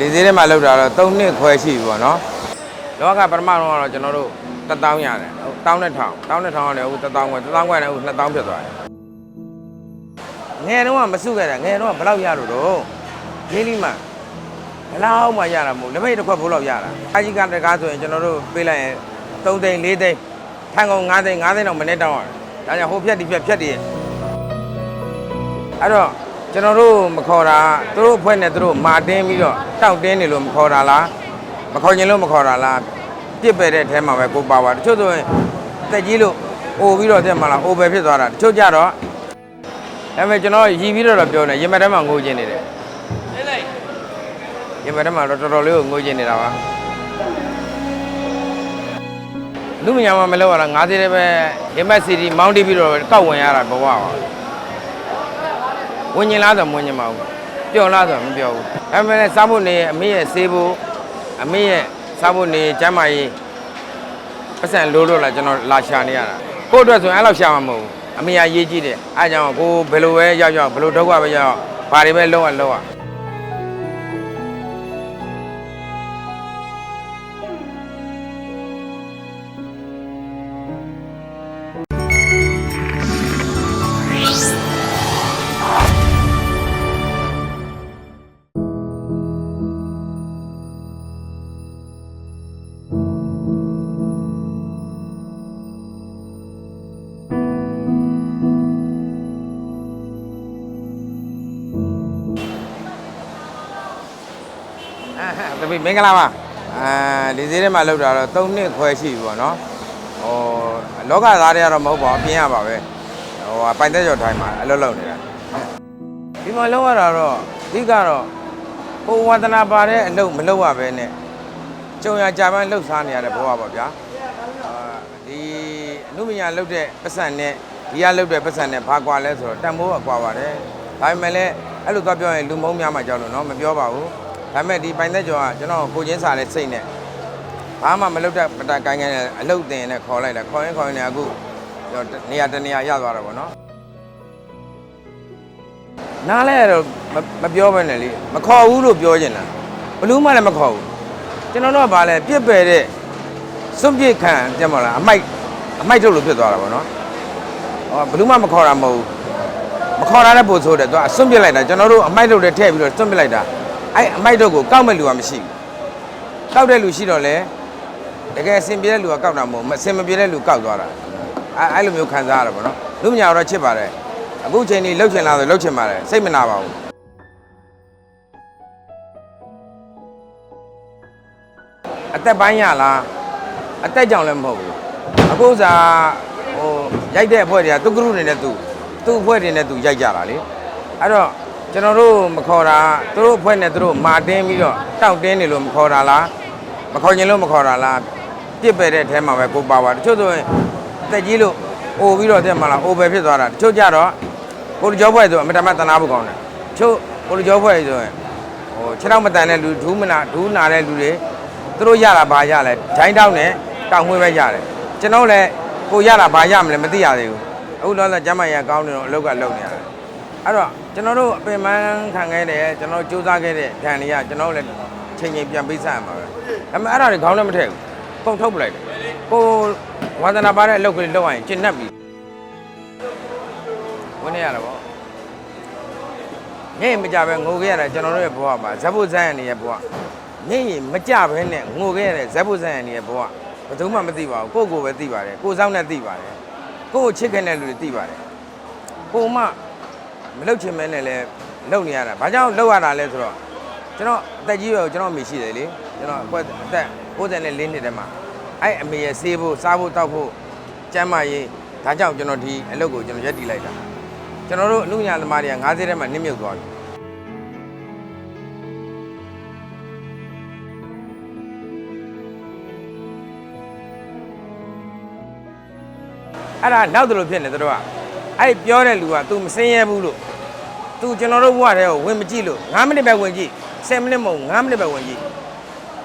ဒီဈေးထဲမှာလောက်တာတော့3နှစ်ခွဲရှိပြီပေါ့နော်လောကပထမတော့ကတော့ကျွန်တော်တို့1000ရတယ်ဟုတ်1000နဲ့1000 1000နဲ့1000ရတယ်အခု1000ခွဲ1000ခွဲနဲ့အခု2000ဖြစ်သွားတယ်ငယ်တော့ကမစုခဲ့တာငယ်တော့ကဘယ်လောက်ရလို့တော့လေးလီမှဘယ်လောက်မှရတာမဟုတ်လက်မိတ်တစ်ခွက်ဘိုးလောက်ရတာအကြီးကတကားဆိုရင်ကျွန်တော်တို့ပေးလိုက်ရင်3သိန်း4သိန်းထိုင်ကုန်5သိန်း5သိန်းတော့မနေ့တောင်းရတယ်ဒါကြောင့်ဟိုဖြက်ဒီဖြက်ဖြက်တည်းအဲ့တော့ ကျွန်တော်တို့မခေါ်တာသူတို့အဖွဲ့နဲ့သူတို့မာတင်းပြီးတော့တောက်တင်းနေလို့မခေါ်တာလားမခေါ်ရင်လို့မခေါ်တာလားပြစ်ပယ်တဲ့အထဲမှာပဲကိုပါပါတချို့ဆိုရင်တက်ကြီးလို့အိုပြီးတော့တက်မှာလားအိုပဲဖြစ်သွားတာတချို့ကြတော့ဒါပေမဲ့ကျွန်တော်ရည်ပြီးတော့တော့ပြောနေရင်မထဲမှာငိုချင်နေတယ်ရင်မထဲမှာတော့တော်တော်လေးကိုငိုချင်နေတာပါလူမညာမမလောက်ရတာငါးသေးတယ်ပဲရင်မစီတီမောင်းတီးပြီးတော့ကောက်ဝင်ရတာဘဝပါ ဝင်ကျင်လားဆိုဝင်ကျင်မအောင်ပျော်လားဆိုမပျော်ဘူးဒါပေမဲ့စားဖို့နေအမေရဲ့ဆေးဖို့အမေရဲ့စားဖို့နေကျမ်းမာရေးပတ်စံလိုးလို့လားကျွန်တော်လာရှာနေရတာကို့အတွက်ဆိုရင်အဲ့လောက်ရှာမှာမဟုတ်ဘူးအမေကရေးကြည့်တယ်အဲ့ကြောင့်ကိုဘယ်လိုပဲရောက်ရောက်ဘယ်လိုဒုက္ခပဲရောက်ရောက်ဘာတွေပဲလုံးဝလုံးဝ တပည့်မင်္ဂလာပါအာဒီဈေးထဲမှာလောက်တာတော့3နှစ်ခွဲရှိပြီပေါ့နော်ဟိုလောကသားတွေကတော့မဟုတ်ပါဘူးအပြင်ရပါပဲဟိုပိုင်သက်ကျော်ထိုင်းမှာအလုပ်လုပ်နေတာဒီမှာလောက်ရတာတော့အဓိကတော့ဟိုဝန္ဒနာပါတဲ့အလုပ်မလုပ်ရပဲနဲ့ကြုံရကြပန်းလှုပ်ရှားနေရတဲ့ဘဝပေါ့ဗျာအာဒီအနုမညာလှုပ်တဲ့ပတ်စံနဲ့ဒီကလှုပ်တဲ့ပတ်စံနဲ့ဘာကွာလဲဆိုတော့တန်ဖိုးကကွာပါတယ်ဒါပေမဲ့လည်းအဲ့လိုသွားပြောရင်လူမုံများမှကြောက်လို့နော်မပြောပါဘူး ဒါပေမဲ့ဒီပိုင်သက်ကျော်ကကျွန်တော်ကိုချင်းစာတဲ့စိတ်နဲ့ဘာမှမလုပ်တတ်မတတ်ကိုင်းကိုင်းနဲ့အလုတ်တင်နဲ့ခေါ်လိုက်တာခေါ်ရင်ခေါ်ရင်လည်းအခုကျွန်တော်နေရာတနေရာရသွားတာပေါ့နော်နားလဲတော့မမပြောဘဲနဲ့လေမခေါ်ဘူးလို့ပြောချင်တာဘလူးမှလည်းမခေါ်ဘူးကျွန်တော်တို့ကဘာလဲပြစ်ပယ်တဲ့စွန့်ပစ်ခံကြက်မလားအမိုက်အမိုက်ထုတ်လို့ဖြစ်သွားတာပေါ့နော်ဟောဘလူးမှမခေါ်တာမဟုတ်ဘူးမခေါ်တာလည်းပို့ဆိုးတယ်သူကအစွန့်ပစ်လိုက်တာကျွန်တော်တို့အမိုက်ထုတ်တွေထည့်ပြီးတော့စွန့်ပစ်လိုက်တာ အဲ့အမိုက်တော့ကိုကောက်မဲ့လူကမရှိဘူးကောက်တဲ့လူရှိတော့လေတကယ်အစင်ပြေတဲ့လူကကောက်တာမဟုတ်ဘူးမအစင်မပြေတဲ့လူကောက်သွားတာအဲ့အဲ့လိုမျိုးခံစားရတာပေါ့နော်လူမညာတော့ချစ်ပါတယ်အခုချိန်ကြီးလှုပ်ချင်လာဆိုလှုပ်ချင်ပါတယ်စိတ်မနာပါဘူးအသက်ပိုင်းရလားအသက်ကြောင့်လည်းမဟုတ်ဘူးအခုစားဟိုရိုက်တဲ့အဖွဲ့တွေကသူကရုနေတဲ့သူသူ့အဖွဲ့တွေနဲ့သူရိုက်ကြတာလေအဲ့တော့ ကျွန်တော်တို့မခေါ်တာသူတို့အဖွဲ့နဲ့သူတို့မာတင်းပြီးတော့တောက်တင်းနေလို့မခေါ်တာလားမခေါ်ရင်လို့မခေါ်တာလားပြစ်ပယ်တဲ့အထဲမှာပဲကိုပါပါတချို့ဆိုရင်တက်ကြီးလို့အိုပြီးတော့တက်မှာလားအိုပဲဖြစ်သွားတာတချို့ကြတော့ကိုလူကျော်ဖွဲ့ဆိုအမတမတနာဖို့ကောင်းတယ်တချို့ကိုလူကျော်ဖွဲ့ဆိုရင်ဟိုခြေထောက်မတန်တဲ့လူဒူးမနာဒူးနာတဲ့လူတွေသူတို့ရတာဘာရလဲဂျိုင်းတောင်းနဲ့တောင်ငွေပဲရတယ်ကျွန်တော်လည်းကိုရတာဘာရမလဲမသိရသေးဘူးအခုတော့ကျမ်းမာရကောင်းနေတော့အလုပ်ကလုပ်နေရတယ် အဲ့တော့ကျွန်တော်တို့အပင်ပန်းခံခဲ့တယ်ကျွန်တော်စူးစမ်းခဲ့တဲ့ဓာန်တွေကကျွန်တော်တို့လည်းချိန်ချိန်ပြန်ပေးဆက်ရမှာပဲဒါပေမဲ့အဲ့ဒါတွေခေါင်းလည်းမထည့်ဘူးပုံထုတ်ပလိုက်တယ်ကိုဝါသနာပါတဲ့အလုပ်ကလေးလုပ်ရရင်ကျင့်တတ်ပြီဝင်နေရတာပေါ့ညင်မကြပဲငိုခဲ့ရတာကျွန်တော်တို့ရဲ့ဘဝပါဇက်ဖို့ဇက်ရန်ရဲ့ဘဝညင်ရင်မကြဘဲနဲ့ငိုခဲ့ရတဲ့ဇက်ဖို့ဇက်ရန်ရဲ့ဘဝဘယ်သူမှမသိပါဘူးကိုယ့်ကိုယ်ပဲသိပါတယ်ကိုယ်ဆောင်နဲ့သိပါတယ်ကိုယ့်ကိုချစ်ခင်တဲ့လူတွေသိပါတယ်ကိုမှ မလုတ်ချင်မဲနဲ့လည်းလုတ်နေရတာ။ဘာကြောင့်လုတ်ရတာလဲဆိုတော့ကျွန်တော်အသက်ကြီးရောကျွန်တော်အမေရှိတယ်လေ။ကျွန်တော်အကွက်အသက်94နှစ်တည်းမှာအဲ့အမေရဲ့ဆေးဖို့စားဖို့တောက်ဖို့ကျန်းမာရေးဒါကြောင့်ကျွန်တော်ဒီအလုပ်ကိုကျွန်တော်ရက်တည်လိုက်တာ။ကျွန်တော်တို့အမှုညာသမားတွေက90ထဲမှာနစ်မြုပ်သွားပြီ။အဲ့ဒါနောက်တလို့ဖြစ်နေသူတို့က အဲ့ပြောတဲ့လူက तू မစင်းရဲဘူးလို့ तू ကျွန်တော်တို့ဘဝထဲကိုဝင်မကြည့်လို့9မိနစ်ပဲဝင်ကြည့်10မိနစ်မဟုတ်9မိနစ်ပဲဝင်ကြည့်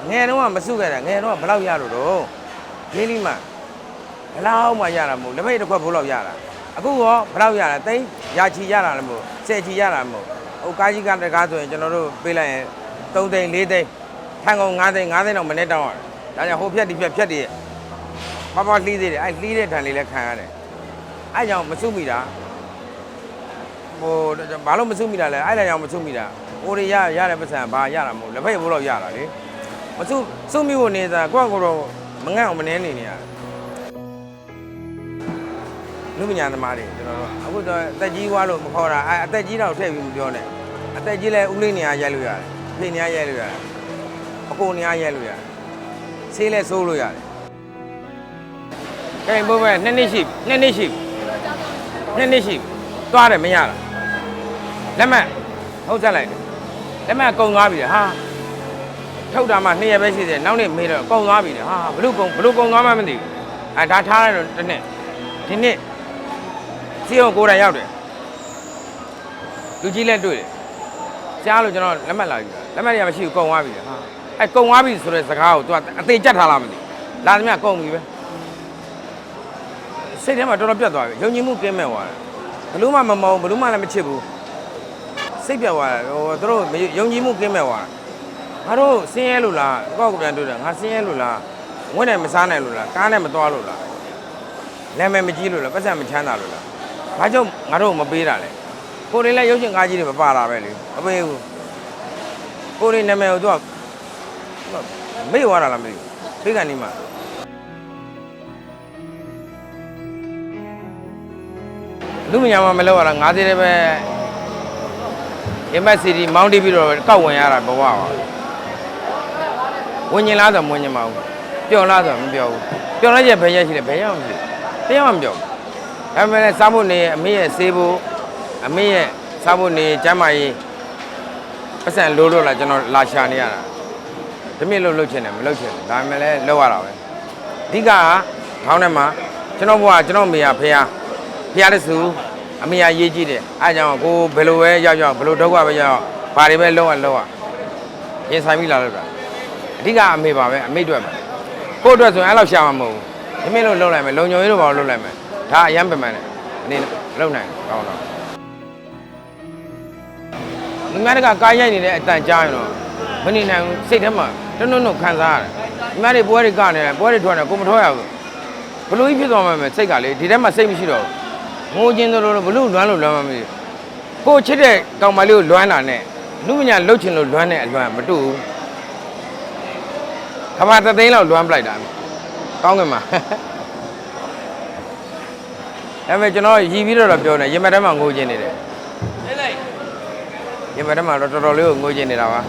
ငယ်တော့ကမစုခဲ့တာငယ်တော့ကဘယ်လောက်ရလို့တော့လေးလေးမှဘယ်လောက်မှရတာမဟုတ်လက်မိတ်တစ်ခွက်ဘိုးလောက်ရတာအခုရောဘယ်လောက်ရတာသိန်းရာချီရတာလည်းမဟုတ်ဆယ်ချီရတာမဟုတ်ဟိုကားကြီးကတကားဆိုရင်ကျွန်တော်တို့ပေးလိုက်ရင်3သိန်း4သိန်းထန်ကုန်5သိန်း5သိန်းတော့မနေ့တောင်းရတယ်ဒါကြောင့်ဟိုဖြက်ဒီဖြက်ဖြက်တည်းပပလှီးသေးတယ်အဲ့လှီးတဲ့ထန်လေးလည်းခံရတယ် အဲ့ကြောင့်မစုမိတာဟိုဘာလို့မစုမိတာလဲအဲ့လည်းကြောင့်မစုမိတာဟိုတွေရရတဲ့ပတ်စံဘာရတာမဟုတ်လက်ဖက်ဘိုးတော့ရတာလေမစုစုမိဖို့နေတာကိုယ့်ကိုယ်တော့မငတ်အောင်မနှဲနေနေရတယ်လူပညာသမားတွေကျွန်တော်တို့အခုတော့အသက်ကြီးသွားလို့မခေါ်တာအဲအသက်ကြီးတော့ထည့်ပြီးမပြောနဲ့အသက်ကြီးလဲဦးလေးနေရာရိုက်လို့ရတယ်ဖေနေရာရိုက်လို့ရတယ်အကိုနေရာရိုက်လို့ရတယ်ဆေးလဲဆိုးလို့ရတယ်ကဲဘိုးဘဲနှစ်နှစ်ရှိနှစ်နှစ်ရှိ နှစ်နှစ်ရှိသွားတယ်မရတာလက်မှတ်ဟုတ်ဆက်လိုက်တယ်လက်မှတ်ကုန်သွားပြီလေဟာထုတ်တာမှနှစ်ရက်ပဲရှိသေးတယ်နောက်နေ့မေးတော့ကုန်သွားပြီလေဟာဘလို့ကုန်ဘလို့ကုန်သွားမှမသိဘူးအဲဒါထားလိုက်တော့တစ်နှစ်ဒီနှစ်စီအောင်ကိုယ်တိုင်ရောက်တယ်လူကြီးလည်းတွေ့တယ်ကြားလို့ကျွန်တော်လက်မှတ်လာယူတာလက်မှတ်တွေကမရှိဘူးကုန်သွားပြီလေဟာအဲကုန်သွားပြီဆိုတဲ့စကားကို तू အသေးကြက်ထားလားမသိဘူးလာသမျှကုန်ပြီပဲ စိတ်ထဲမှာတော်တော်ပြတ်သွားပြီယုံကြည်မှုကင်းမဲ့သွားတယ်ဘလို့မှမမောဘလို့မှလည်းမချစ်ဘူးစိတ်ပြတ်သွားတယ်ဟိုသူတို့ယုံကြည်မှုကင်းမဲ့သွားတာငါတို့ဆင်းရဲလို့လားကောက်ကပြန်တွေ့တယ်ငါဆင်းရဲလို့လားဝင်းနဲ့မစားနိုင်လို့လားကားနဲ့မသွားလို့လားနာမည်မကြီးလို့လားပတ်စံမချမ်းသာလို့လား။ဘာကြောင့်ငါတို့မပေးတာလဲ။ကိုယ်တွေလည်းရုပ်ရှင်ကားကြီးတွေမပါတာပဲလေ။မပေးဘူး။ကိုယ်တွေနာမည်ကိုသူကမေ့သွားတာလားမသိဘူး။ပေးကန်နေမှာ လူမညာမမလောက်ရတာငါးသေးတယ်ပဲ။ MSCD မောင်းတိပြီးတော့ကောက်ဝင်ရတာဘဝပါ။ဝင်ញင်လားဆိုမဝင်ញင်ပါဘူး။ပျော်လားဆိုမပျော်ဘူး။ပျော်လိုက်ချက်ဘယ်ရက်ရှိလဲဘယ်ရက်မှမရှိဘူး။တရားမှမပျော်ဘူး။ဒါပေမဲ့လည်းစားဖို့နေအမေရဲ့ဆေးဖို့အမေရဲ့စားဖို့နေကျမ်းမာရေးပတ်စံလိုးလို့လားကျွန်တော်လာရှာနေရတာတမင်လို့လှုပ်ချင်တယ်မလှုပ်ချင်ဘူးဒါပေမဲ့လည်းလှုပ်ရတာပဲအဓိကကခေါင်းထဲမှာကျွန်တော်ဘုရားကျွန်တော်မေယာဖះ ဖះတဆူအမေယာရေးကြည့်တယ်အဲဒါကြောင့်ကိုဘယ်လိုပဲရောက်ရောက်ဘယ်လိုဒုက္ခပဲရောက်ရောက်ဘာတွေပဲလှုပ်ရလှုပ်ရရင်ဆိုင်ပြီးလာလို့တာအဓိကအမေပါပဲအမေအတွက်ပဲကိုယ့်အတွက်ဆိုရင်အဲ့လောက်ရှာမှာမဟုတ်ဘူးတမင်လို့လှုပ်လိုက်မယ်လုံညုံရေးလို့ပါလို့လှုပ်လိုက်မယ်ဒါအရမ်းပင်ပန်းတယ်အနေနဲ့လုံနိုင်ကောင်းတော့လူများတကကားရိုက်နေတဲ့အတန်ကြားရင်တော့မနေနိုင်ဘူးစိတ်ထဲမှာတွန်းတွန်းတွန်းခံစားရတယ်လူများတွေပွဲတွေကနေတယ်ပွဲတွေထွက်နေကိုမထွက်ရဘူးဘလို့ကြီးဖြစ်သွားမှမယ်စိတ်ကလေဒီထဲမှာစိတ်မရှိတော့ဘူး ငိုချင်းတို့လို့ဘလို့လွမ်းလို့လွမ်းမှမသိဘူးကိုချစ်တဲ့ကောင်မလေးကိုလွမ်းတာနဲ့လူမညာလှုပ်ချင်လို့လွမ်းတဲ့အလွမ်းမတူဘူးခမတသိန်းလောက်လွမ်းပလိုက်တာကောင်းကင်မှာဒါပေမဲ့ကျွန်တော်ရည်ပြီးတော့ပြောနေရင်မထဲမှာငိုချင်နေတယ်ရင်မထဲမှာတော့တော်တော်လေးကိုငိုချင်နေတာပါ